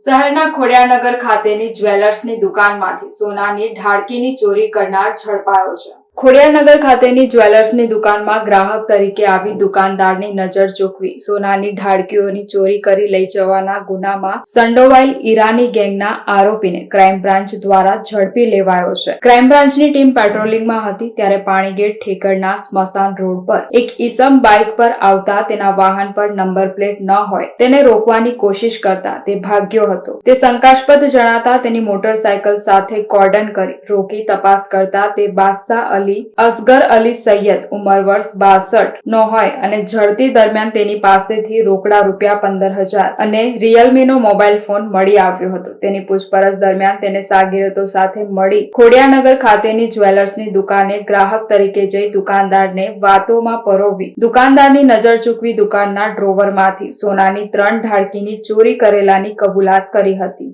શહેરના ખોડિયાનગર ખાતેની જ્વેલર્સની દુકાનમાંથી સોનાની ઢાળકીની ચોરી કરનાર ઝડપાયો છે. ખોડિયારનગર ખાતેની જ્વેલર્સની દુકાનમાં ગ્રાહક તરીકે આવી દુકાનદારની નજર ચૂકવી. સોનાની ઢાળકીઓની ચોરી કરી લઈ જવાના ગુનામાં સંડોવાયેલ ઈરાની ગેંગના આરોપીને ક્રાઇમ બ્રાન્ચ દ્વારા ઝડપી લેવાયો છે. ક્રાઇમ બ્રાન્ચની ટીમ પેટ્રોલિંગમાં હતી ત્યારે પાણીગેટ ઠેકરના સ્મશાન રોડ પર એક ઈસમ બાઇક પર આવતા તેના વાહન પર નંબર પ્લેટ ન હોય તેને રોકવાની કોશિશ કરતા તે ભાગ્યો હતો. તે શંકાસ્પદ જણાતા તેની મોટરસાયકલ સાથે કોર્ડન કરી રોકી તપાસ કરતા તે બાદશાહ અલી અસગર અલી સૈયદ, ઉંમર વર્ષ બાસઠ નો હોય અને ઝડપી દરમિયાન તેની પાસેથી રોકડા રૂપિયા પંદર હજાર અને રિયલમી નો મોબાઈલ ફોન મળી આવ્યો હતો. તેની પૂછપરછ દરમિયાન તેને સાગીરતો સાથે મળી ખોડિયાનગર ખાતેની જ્વેલર્સની દુકાને ગ્રાહક તરીકે જઈ દુકાનદારને વાતોમાં પરોવી. દુકાનદારની નજર ચૂકવી દુકાનના ડ્રોવરમાંથી સોનાની ત્રણ ઢાળકીની ચોરી કરેલાની કબૂલાત કરી હતી.